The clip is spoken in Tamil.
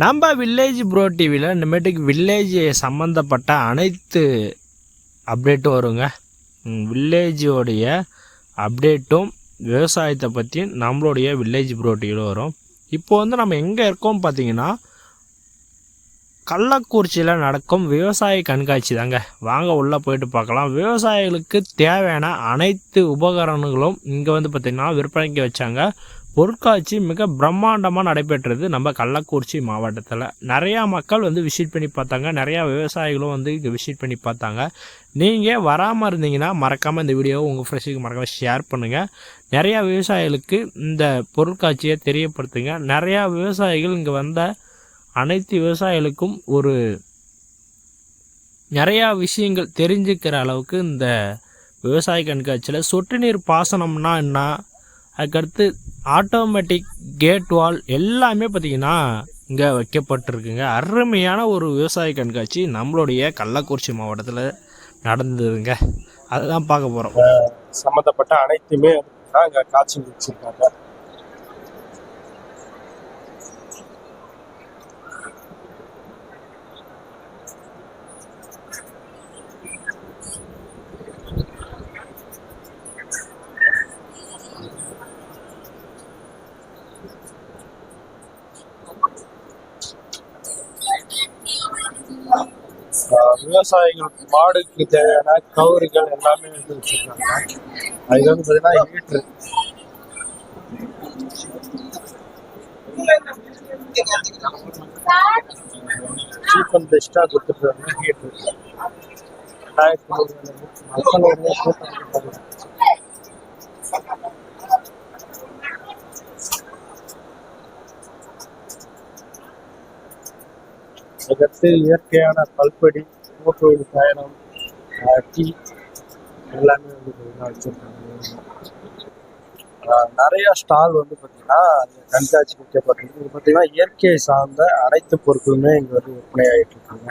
நம்ம வில்லேஜ் ப்ரோ டிவியில் இனிமேட்டுக்கு வில்லேஜ் சம்மந்தப்பட்ட அனைத்து அப்டேட்டும் வருங்க. வில்லேஜோடைய அப்டேட்டும் விவசாயத்தை பற்றி நம்மளுடைய வில்லேஜ் ப்ரோ டிவியில் வரும். இப்போ வந்து நம்ம எங்கே இருக்கோம் பார்த்தீங்கன்னா கள்ளக்குறிச்சியில் நடக்கும் விவசாய கண்காட்சி தாங்க. வாங்க உள்ளே போயிட்டு பார்க்கலாம். விவசாயிகளுக்கு தேவையான அனைத்து உபகரணங்களும் இங்கே வந்து பார்த்திங்கன்னா விற்பனைக்கு வச்சாங்க. பொருட்காட்சி மிக பிரம்மாண்டமாக நடைபெற்றது நம்ம கள்ளக்குறிச்சி மாவட்டத்தில். நிறையா மக்கள் வந்து விசிட் பண்ணி பார்த்தாங்க. நிறையா விவசாயிகளும் வந்து இங்கே விசிட் பண்ணி பார்த்தாங்க. நீங்கள் வராமல் இருந்தீங்கன்னா மறக்காமல் இந்த வீடியோவை உங்கள் ஃப்ரெண்ட்ஸுக்கு மறக்காமல் ஷேர் பண்ணுங்கள் நிறையா விவசாயிகளுக்கு இந்த பொருட்காட்சியை தெரியப்படுத்துங்க. நிறையா விவசாயிகள் இங்கே வந்த அனைத்து விவசாயிகளுக்கும் ஒரு நிறையா விஷயங்கள் தெரிஞ்சுக்கிற அளவுக்கு இந்த விவசாய கண்காட்சியில் சொட்டு நீர் பாசனம்னா என்ன? அதுக்கடுத்து ஆட்டோமேட்டிக் கேட் வால் எல்லாமே பார்த்திங்கன்னா இங்கே வைக்கப்பட்டிருக்குங்க. அருமையான ஒரு விவசாய கண்காட்சி நம்மளுடைய கள்ளக்குறிச்சி மாவட்டத்தில் நடந்ததுங்க. அதுதான் பார்க்க போகிறோம் சம்மந்தப்பட்ட அனைத்துமே இங்கே காட்சி வச்சுருக்காங்க விவசாயிகளுக்கு மாடுக்கு தேவையான கவுரிகள் எல்லாமே வந்து வச்சிருக்காங்க. அது வந்து பார்த்தீங்கன்னா ஹீட்ரு சீப் அண்ட் பெஸ்ட்டாக கொடுத்துருக்காங்க ஹீட்ரு ரெண்டாயிரத்தி மக்களுடைய கூட்டம் இருக்காங்க. இயற்கையான பல்படி மூட்டு பயணம் டீ எல்லாமே வந்து பார்த்தீங்கன்னா நிறைய ஸ்டால் வந்து பார்த்தீங்கன்னா கண்காட்சி வைக்கப்பட்டிருக்கு இது பார்த்தீங்கன்னா இயற்கையை சார்ந்த அனைத்து பொருட்களுமே இங்கே வந்து விற்பனை ஆகிட்டு இருக்காங்க